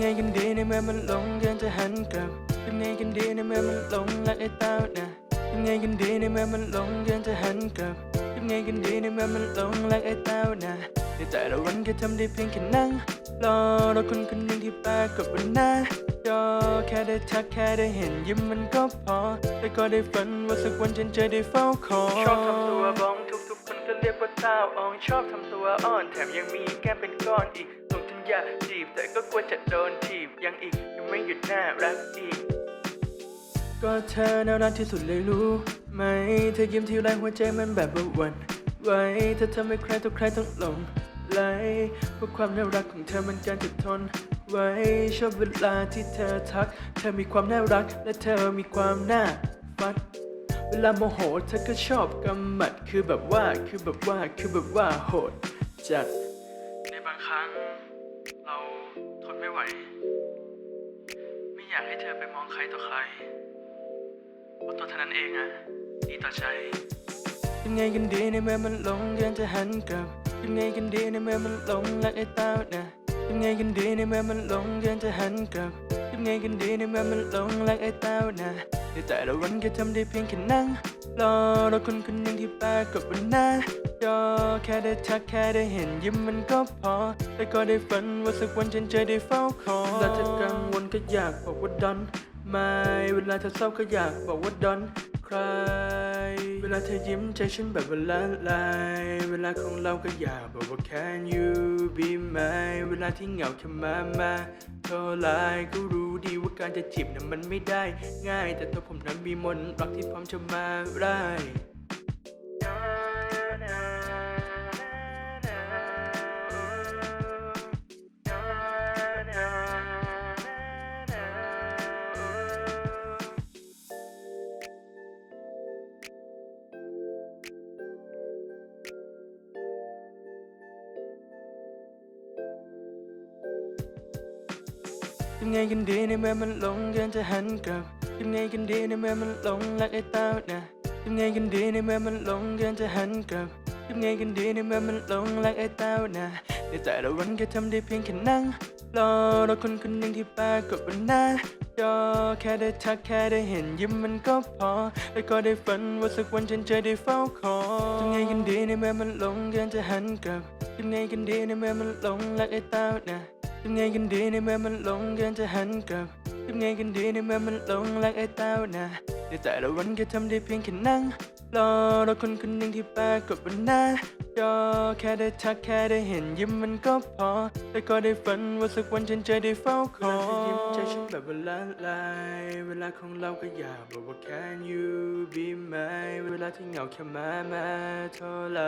ไงกันดีในเมื่อมันหลงยังจะหันกลับทำไงกันดีในเมื่อมันหลงรักไอ้เต้านะทำไงกันดีในเมื่อมันหลงยังจะหันกลับทำไงกันดีในเมื่อมันหลงรักไอ้เต้านะในแต่ละวันก็ทำได้เพียงแค่นั่งรอรอคนคนหนึ่งที่ปรากฏบนหน้าจอแค่ได้ทักแค่ได้เห็นยิ้มมันก็พอแต่ก็ได้ฝันว่าสักวันฉันจะได้เฝ้าคอยชอบทำตัวบ้องทุกๆคนก็เรียกว่าเต้าอองชอบทำตัวอ่อนแถมยังมีแก้มเป็นก้อนอีก อยากจีบแต่ก็กลัวจะโดนถีบยังอีกยังไม่หยุดน่ารักอีก ก็เธอน่ารักที่สุดเลยรู้ไหมเธอยิ้มทีไรหัวใจมันแบบว่าหวันไหวเธอทำให้ใครต่อใครต้องหลงไหลเพราะความน่ารักของเธอมันการจะทนไว้ชอบเวลาที่เธอทัก เธอมีความน่ารักและเธอมีความน่าฟัดเวลาโมโหเธอก็ชอบกำหมัดคือแบบว่าคือแบบว่าคือแบบว่าโหดจัดในบางครั้ง เราทนไม่ไหว ไม่อยากให้เธอไปมองใครต่อใครเพราะตัวเท่านั้นเองอะดีต่อใจ ยังไงกันดีในเมื่อมันหลงยังจะหันกลับ ยังไงกันดีในเมื่อมันหลงรักไอ้เต้านะยังไงกันดีในเมื่อมันหลงยังจะหันกลับ ยังไงกันดีในเมื่อมันหลงรักไอ้เต้านะ ในแต่ละวันก็ทำได้เพียงแค่นั่งรอรอคนคนหนึ่งที่ปรากฏบนหน้าจอแค่ได้ทักแค่ได้เห็นยิ้มมันก็พอ แต่ก็ได้ฝันว่าสักวันฉันจะได้เฝ้าคอยเวลาเธอกังวลก็อยากบอกว่าดอนไม่เวลาเธอเศร้าก็อยากบอกว่า don't cry เวลาเธอยิ้มใจฉันแบบว่าละลายเวลาของเราก็อยากบอกว่า can you be mine เวลาที่เหงาเธอมามาเท่าไรก็รู้ ดีว่าการจะจีบนั้นมันไม่ได้ ง่าย แต่ถ้าผมนั้นมีมนต์รักที่พร้อมจะมาได้ ยังไงกันดีในเมื่อมันหลงยังจะหันกลับยังไงกันดีในเมื่อมันหลงรักไอ้เต้านะยังไงกันดีในเมื่อมันหลงยังจะหันกลับยังไงกันดีในเมื่อมันหลงรักไอ้เต้านะในแต่ละวันก็ทำได้เพียงแค่นั่งรอรอคนคนหนึ่งที่ปรากฏบนหน้าจอแค่ได้ทักแค่ได้เห็นยิ้มมันก็พอแต่ก็ได้ฝันว่าสักวันฉันจะได้เฝ้าคอยยังไงกันดีในเมื่อมันหลงยังจะหันกลับยังไงกันดีในเมื่อมันหลงรักไอ้เต้านะ ทำไงกันดีในเมื่อมันหลงยังจะหันกลับทำไงกันดีในเมื่อมันหลงรักไอ้เต้านะในแต่ละวันก็ทำได้เพียงแค่นั่งรอรอคนคนหนึ่งที่ปรากฏบนหน้าจอแค่ได้ทักแค่ได้เห็นยิ้มมันก็พอ แต่ก็ได้ฝันว่าสักวันฉันจะได้เฝ้าคอยเวลาที่ยิ้มใจฉันแบบว่าละลายเวลาของเราก็อยากบอกว่า can you be mine เวลาที่เหงาแค่มามาเท่าไร